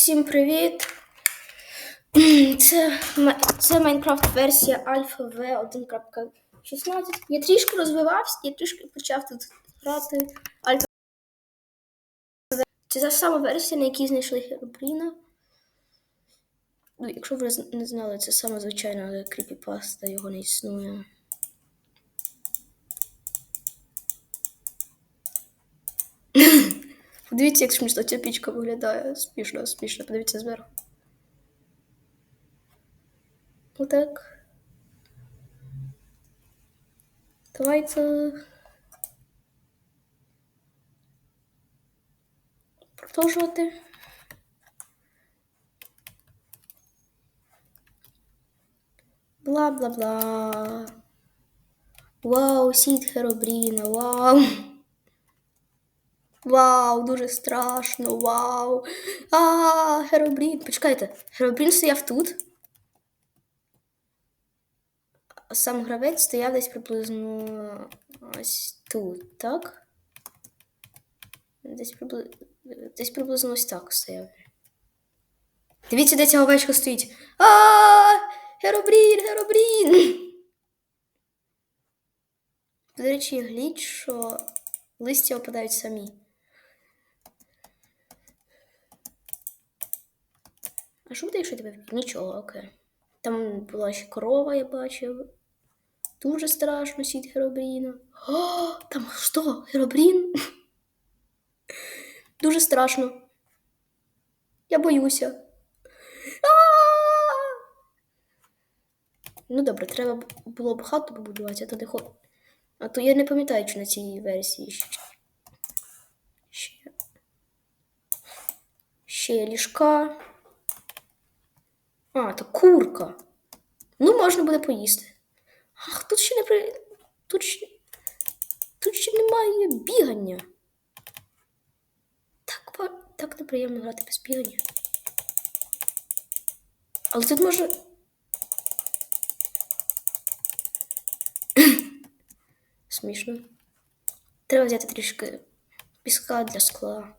Всім привіт! Це, це версія Альфа V 1.16. Я трішки розвивався, я трішки почав тут грати Альфа. V. Це та сама версія, на якій знайшли Херобріна. Ну, якщо ви не знали, це саме звичайна кріпіпаста, його не існує. Подивіться, як смішно ця пічка виглядає. Смішно, смішно. Подивіться зверху. Отак. Давайте. Продовжувати. Бла-бла-бла. Вау, сіт Херобріна, вау. Вау, дуже страшно, вау. А, Херобрін. Почекайте, Херобрін стояв тут. Сам гравець стояв десь приблизно ось тут, так? Десь приблизно, десь приблизно ось так стояв. Дивіться, де ця овечка стоїть. А, Херобрін, Херобрін. До речі, гліч, що листя опадають самі. А що буде, якщо тебе вб'ють? Нічого, окей. Там була ще корова, я бачив. Дуже страшно сіть Херобріна. О, там що? Херобрін? Дуже страшно. Я боюся. Ну добре, треба було б хату побудувати, а то не хо... А то я не пам'ятаю, чи на цій версії. Ще, ще ліжка. А, то курка. Ну, можна буде поїсти. Ах, тут ще не при. Тут ще. Тут ще немає бігання. Так, так неприємно грати без бігання. Але тут може. Смішно. Треба взяти трішки піска для скла.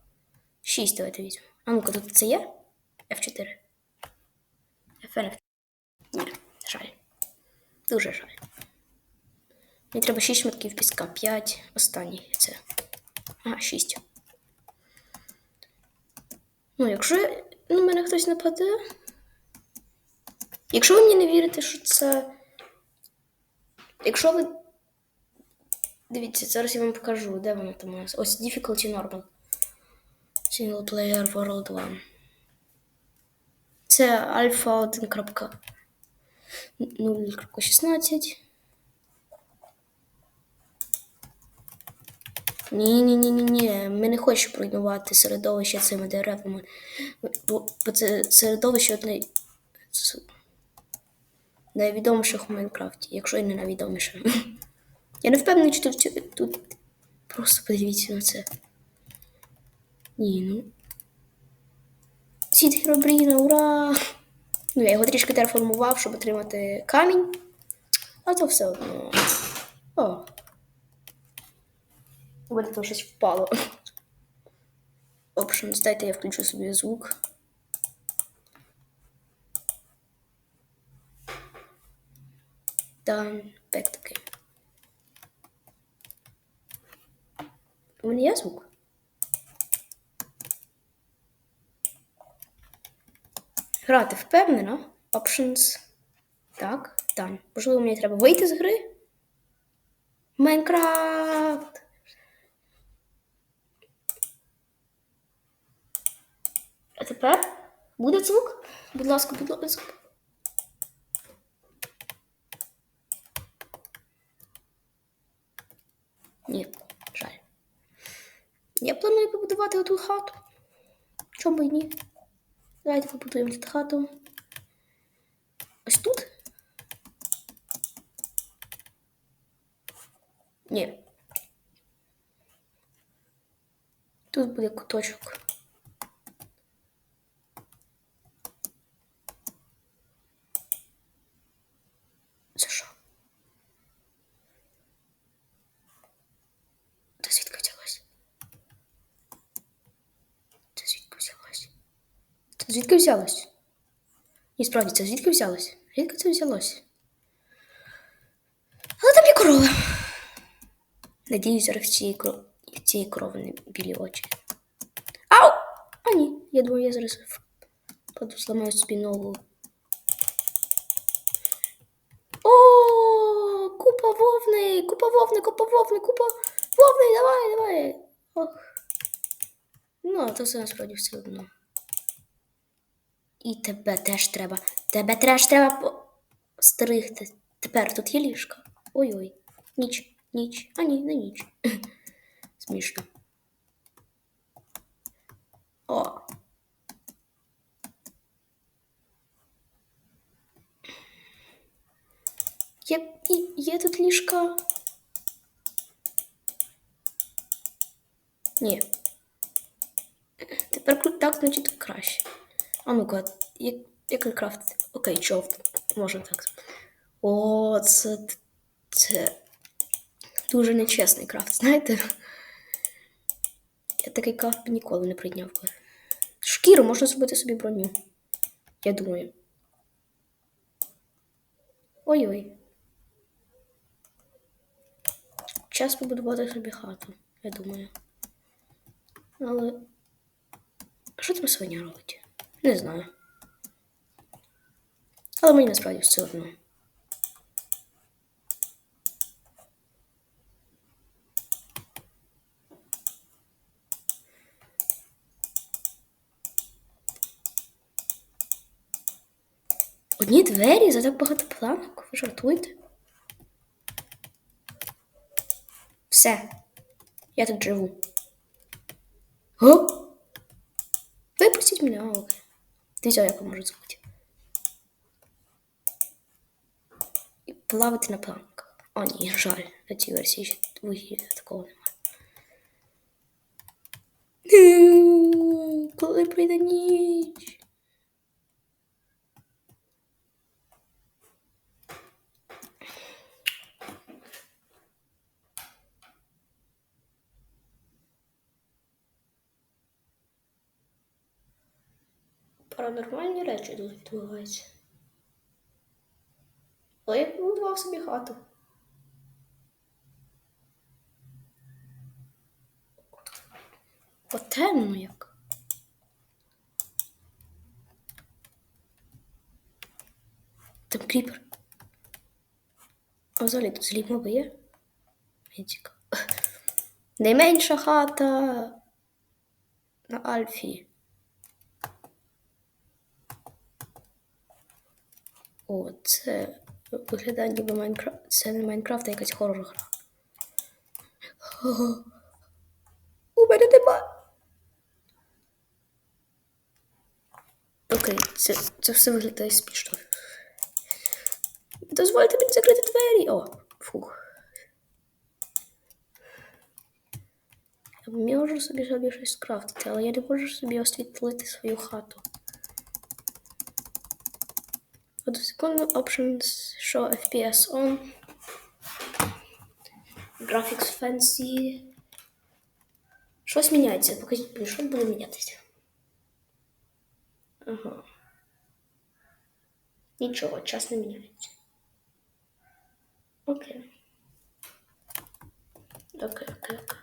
Шість давайте візьмемо. А ну-ка, тут це є? F4. FNF. Ні, жаль. Дуже жаль. Мені треба 6 шматків піска. 5. Останній це. Ага, 6. Ну, якщо на мене хтось нападе. Якщо ви мені не вірите, що це. Якщо ви. Дивіться, зараз я вам покажу, де воно там у нас. Ось Difficulty Normal. Single Player World 1. Це альфа 1.0.16. Ні, ні, ні, ні, ні. Ми не хочемо руйнувати середовище цими деревами. Бо це середовище одне найвідоміших у Майнкрафті, якщо і не найвідоміше. Я не впевнений, чи тут, тут просто подивіться на це. Ні, ну. Сід Херобріна, ура! Ну, я його трішки терформував, щоб отримати камінь. А то все одно. О. У мене там щось впало. Options, дайте я включу собі звук. Done. Back to. У мене є звук? Грати впевнено. Options. Так, done. Можливо, мені треба вийти з гри. Майнкрафт! А тепер буде звук? Будь ласка, будь ласка. Ні, жаль. Я планую побудувати оту хату. Чому й ні? Давайте побудуємо тут хату. Ось тут? Ні. Тут буде куточок. звідки взялось? Це Звідки взялось? Ні, справді, це звідки взялось? Звідки це взялось? Але там є корова. Надіюсь, зараз в цієї кро- в цієї корови не білі очі. Ау! А ні, я думаю, я зараз впаду, зламаю собі ногу. О, купа вовни, купа вовни, купа вовни, купа вовни, давай, давай. Ох. Ну, то все насправді все одно. І тебе теж треба. Тебе теж треба постригти. Тепер тут є ліжка. Ой-ой. Ніч, ніч. А ні, не ніч. Смішно. О. Є, є тут ліжка. Ні. Тепер так, значить, краще. А ну-ка, як, як крафт? Окей, човт. Можна так. О, це, це дуже нечесний крафт, знаєте? Я такий крафт ніколи не прийняв. Шкіру можна зробити собі броню. Я думаю. Ой-ой. Час побудувати собі хату, я думаю. Але. Що там свиня робить? Не знаю. Але мені насправді все одно. Одні двері за так багато планок? Ви жартуєте? Все. Я тут живу. О! Випустіть мене, а, окей. все як можу зробити. І плавати на планках. О, ні, жаль, на цій версії ще вугілля такого немає. Коли прийде ніч. Паранормальні речі тут відбуваються. Але я побудував собі хату. Потемно як. Там кріпер. А взагалі тут злі моби є? Мені цікаво. Найменша хата на Альфі. О, це виглядає ніби Майнкрафт. Це не Майнкрафт, а якась хорор гра. У мене нема. Окей, це, це все виглядає смішно. Дозвольте мені закрити двері. О, фух. Я можу собі собі щось скрафтити, але я не можу собі освітлити свою хату. Одну секунду, options, show FPS on. Graphics fancy. Щось міняється. Покажіть мені, що буде мінятися. Ага. Нічого, час не міняється. Окей. Окей, окей, окей.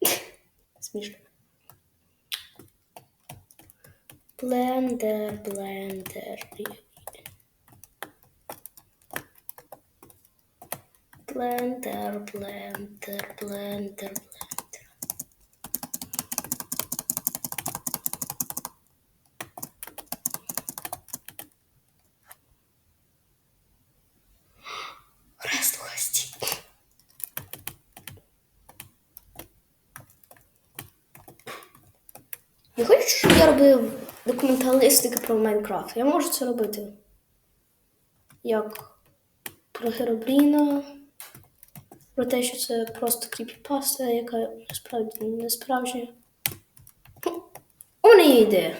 Смішно. Blender, Blender. Blender, Blender, Blender, Blender. Не хочеш, щоб я робив документалістики про Майнкрафт? Я можу це робити. Як про Геробліна, про те, що це просто кріпіпаста, яка насправді не справжня. У мене є.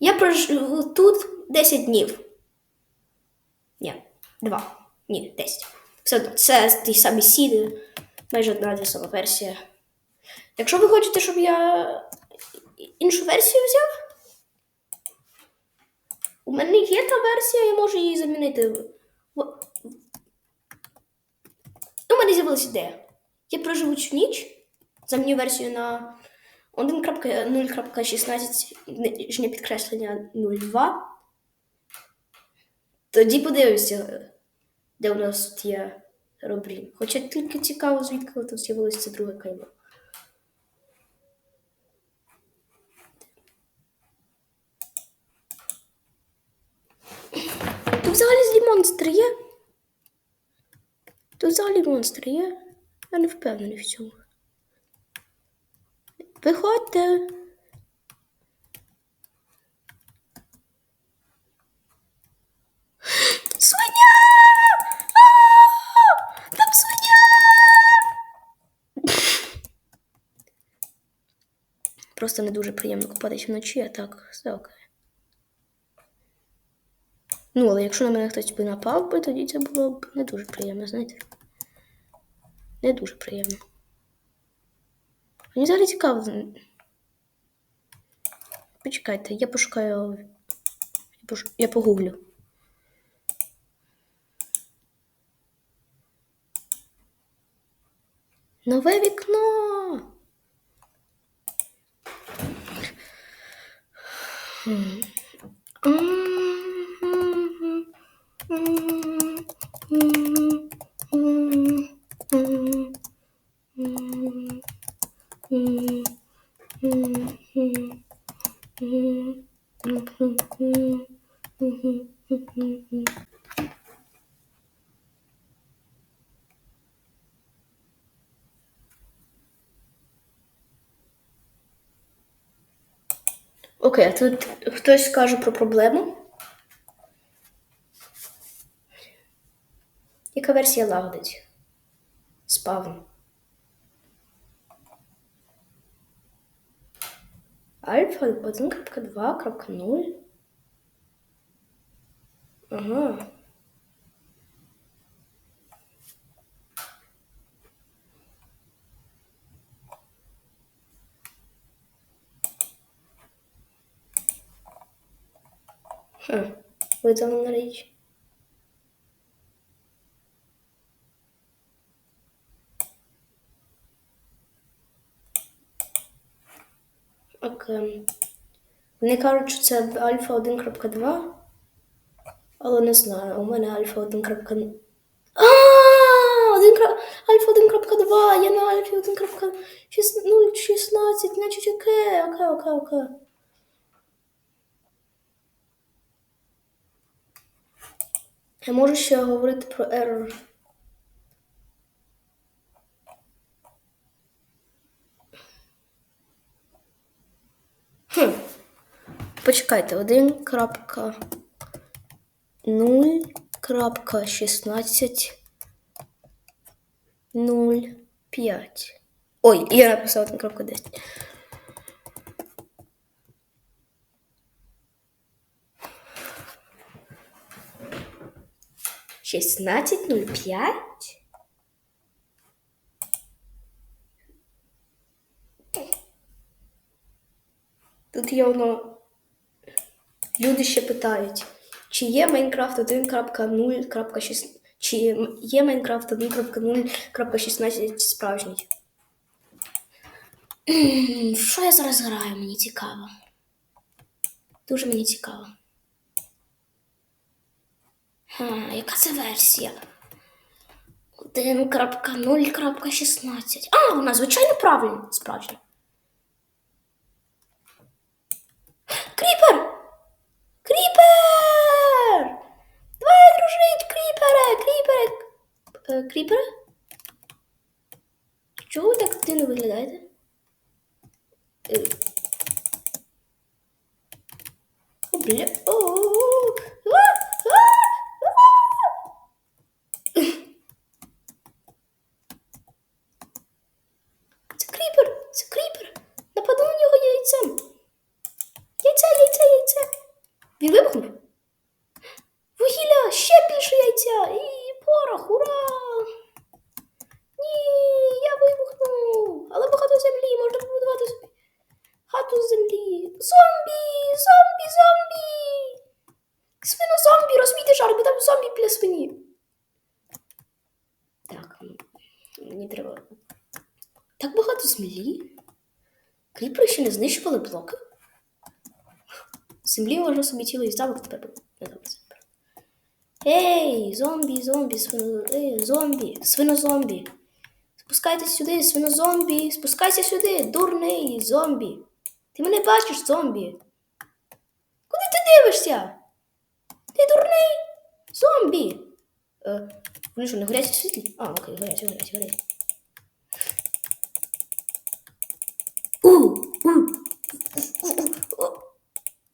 Я проживу тут 10 днів. Ні, 2. Ні, 10. Все це ті самі сіди. майже одна та сама версія. Якщо ви хочете, щоб я іншу версію взяв, у мене є та версія, я можу її замінити. У мене з'явилася ідея. Я проживу цю ніч, заміню версію на 1.0.16 нижнє підкреслення 02. Тоді подивимося, де у нас тут є Робрін. Хоча тільки цікаво, звідки тут з'явилося це друге кайло. Тут взагалі злі монстри є. Тут взагалі монстри є. Я не впевнений в цьому. Виходьте. Свиня! Там свиня! Просто не дуже приємно купатися вночі, а так, все окей. Ну, але якщо на мене хтось би напав би, тоді це було б не дуже приємно, знаєте. Не дуже приємно. Мені взагалі цікаво. Почекайте, я пошукаю. Я, пош... погуглю. Нове вікно. Хм. Окей, а тут хтось скаже про проблему. Яка версія лагодить? Спавн. Альфа 1.2.0. Ага. Хм, видалена річ. Окей. Вони кажуть, що це альфа 1.2. Але не знаю, у мене альфа 1.0. А, 1. Альфа 1.2, я на альфі 1.016, значить окей, окей, окей, окей. Я можу ще говорити про error. Хм. Почекайте, 1.0.16 0.5. Ой, я написала 1.10. Шістнадцять нуль п'ять? Тут є воно. Люди ще питають, чи є Майнкрафт 1.0.16, чи є Майнкрафт 1.0.16 справжній. Що я зараз граю? Мені цікаво. Дуже мені цікаво. Ха, яка це версія? 1.0.16. А, вона звичайно правильна, справжня. Кріпер! Кріпер! Давай дружить, кріпере! Кріпере! Е, кріпере? Чого ви так дивно виглядаєте? Е. О, бля. О, а, а, а. Це кріпер! Це кріпер! Нападу на нього яйцем! Яйце, яйце, яйце! Він вибухнув. Вугілля, ще більше яйця! І порох, ура! Ні, я Е, Так багато землі. Кріпери ще не знищували блоки. Собі цілий замок тепер буде. Не добре. Ей, зомбі, зомбі, свино... Ей, зомбі, свинозомбі. Спускайтесь сюди, свинозомбі, спускайся сюди, дурний зомбі. Ти мене бачиш, зомбі. Куди ти дивишся? Ти дурний зомбі. Е, вони що, не горять світлі? А, окей, горять, горять, горять. У, у, у, у, у, у.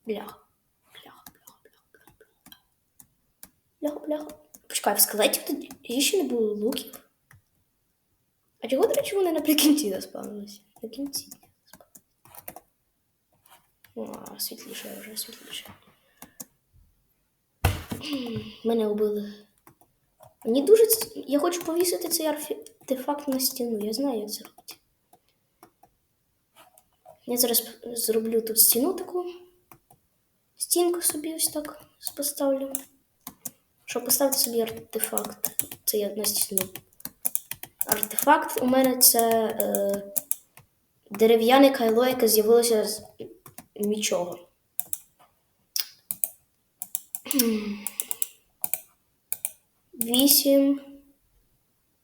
Бляха. Бляха, бляха, бляха, бляха. Бляха, бляха. Почекай, в скелетів тоді ще не було луків. А чого, до речі, вони наприкінці заспавнилися? На кінці. О, світліше вже, світліше. Мене убили. Мені дуже. Я хочу повісити цей артефакт на стіну. Я знаю, як це робити. Я зараз зроблю тут стіну таку. Стінку собі ось так поставлю. Щоб поставити собі артефакт. Це я на стіну. Артефакт у мене це е, дерев'яне кайло, яке з'явилося з нічого. Вісім.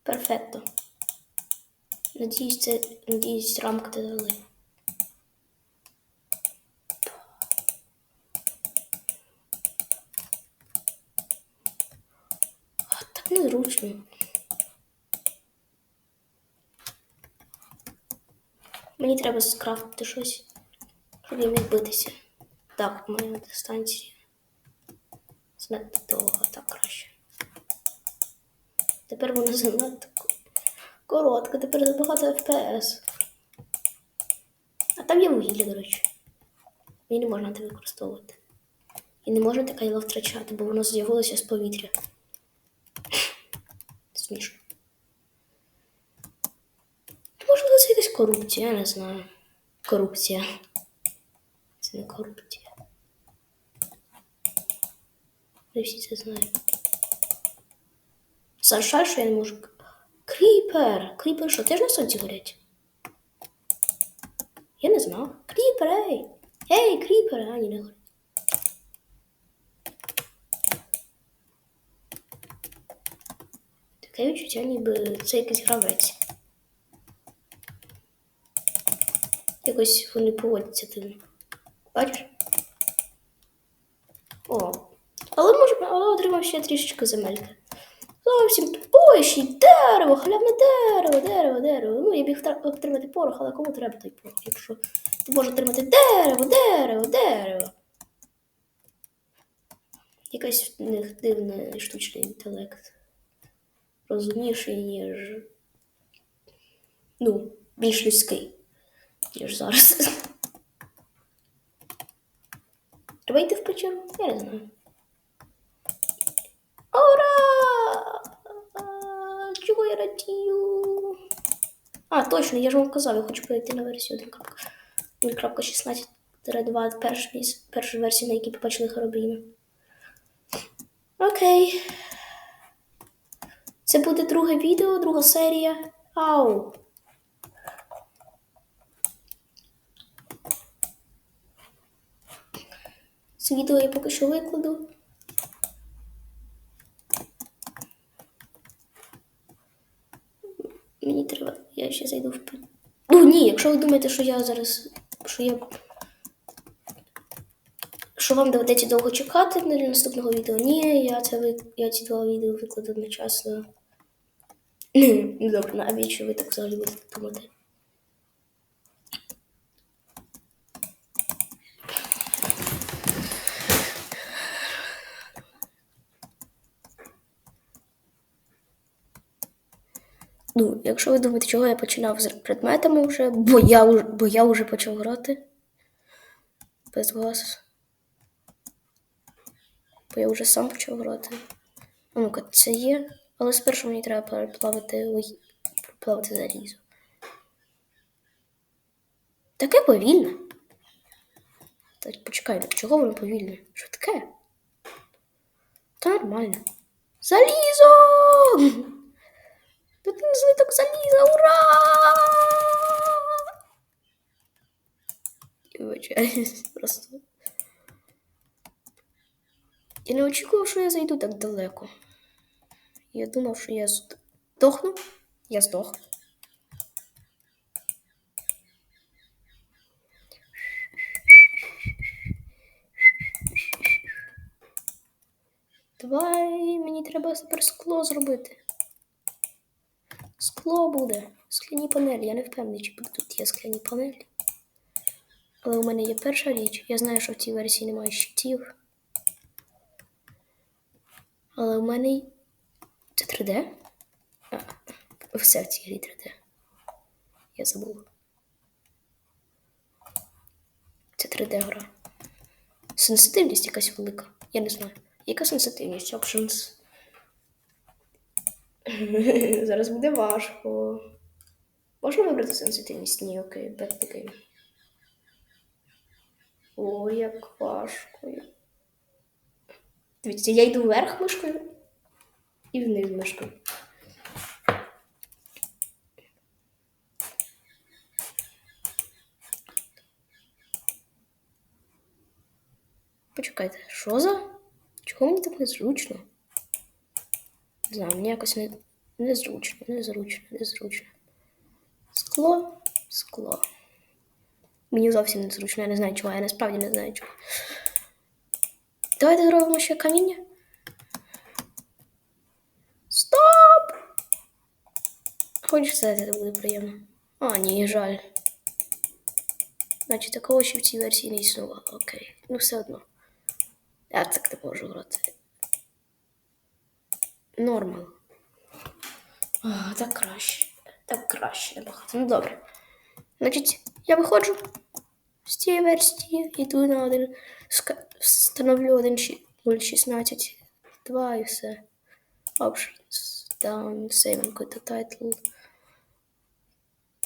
Перфекто. Надіюсь, це надіюсь, рамка те дали. А, Так незручно. Мені треба скрафтити щось, щоб я міг битися. Так, у мене дистанція. Занадто довго, так краще. Тепер вона занадто коротка, тепер забагато FPS. А там є вугілля, до речі. Її не можна так використовувати. І не можна таке його втрачати, бо воно з'явилося з повітря. Смішно. Можливо, це якась корупція, не знаю. Корупція. Це не корупція. Не всі це знають. Саншаль, що я не можу. Кріпер! Кріпер що, теж на сонці горять? Я не знав. Кріпер, ей! Ей, кріпер! А, ні, не горять. Таке відчуття, ніби це якийсь гравець. Якось вони поводяться дивно. Бачиш? О. Але може, але отримав ще трішечки земельки. Зовсім ще й дерево, халявне дерево, дерево, дерево. Ну, я біг отримати порох, але кому треба той порох, якщо ти можеш отримати дерево, дерево, дерево. Якась в них дивний штучний інтелект. Розумніший, ніж. Ну, більш людський, ніж зараз. Треба йти в печеру? Я не знаю. Ура! Чого я радію? А, точно, я ж вам казав, я хочу перейти на версію 1.16.2, перша, міс- перша версія, на якій побачили Хоробріна. Окей. Це буде друге відео, друга серія. Ау! Це відео я поки що викладу. Мені треба. Я ще зайду в Ну ні, якщо ви думаєте, що я зараз. що я. Що вам доведеться довго чекати для наступного відео? Ні, я це ви... я ці два відео викладу одночасно. Ну добре, навіщо ви так взагалі будете думати? Ну, якщо ви думаєте, чого я починав з предметами вже, бо я, бо я вже почав грати без вас. Бо я вже сам почав грати. Ну-ка, це є, але спершу мені треба переплавити, ой, переплавити залізо. Таке повільне. Та почекай, ну чого воно повільне? Що таке? Та нормально. Залізо! Тут він злиток заліза, ура! Я Вибачаюсь, просто. Я не очікував, що я зайду так далеко. Я думав, що я здохну. Я здох. Давай, мені треба тепер скло зробити. Скло буде. Скляні панелі. Я не впевнений, чи тут є скляні панелі. Але у мене є перша річ. Я знаю, що в цій версії немає щитів. Але у мене. Це 3D? А, все в цій грі 3D. Я забув. Це 3D гра. Сенситивність якась велика. Я не знаю. Яка сенситивність? Options. Зараз буде важко. Можна вибрати сенситивність? Ні, окей, to. О, як важко. Дивіться, я йду вверх мишкою і вниз мишкою. Почекайте, що за? Чого мені так незручно? Не знаю, мені якось не... незручно, незручно, незручно. Скло, скло. Мені зовсім незручно, я не знаю чого, я насправді не знаю чого. Давайте зробимо ще каміння. Стоп! Хочеш сказати, це буде приємно. А, ні, жаль. Значить, такого ще в цій версії не існувало. Окей. Ну все одно. Я так не можу грати. Нормал. Так краще. Так краще набагато. Ну добре. Значить, я виходжу з цієї версії, йду на один, встановлю один щі- 0.16, 2 і все. Options, down, save and the title.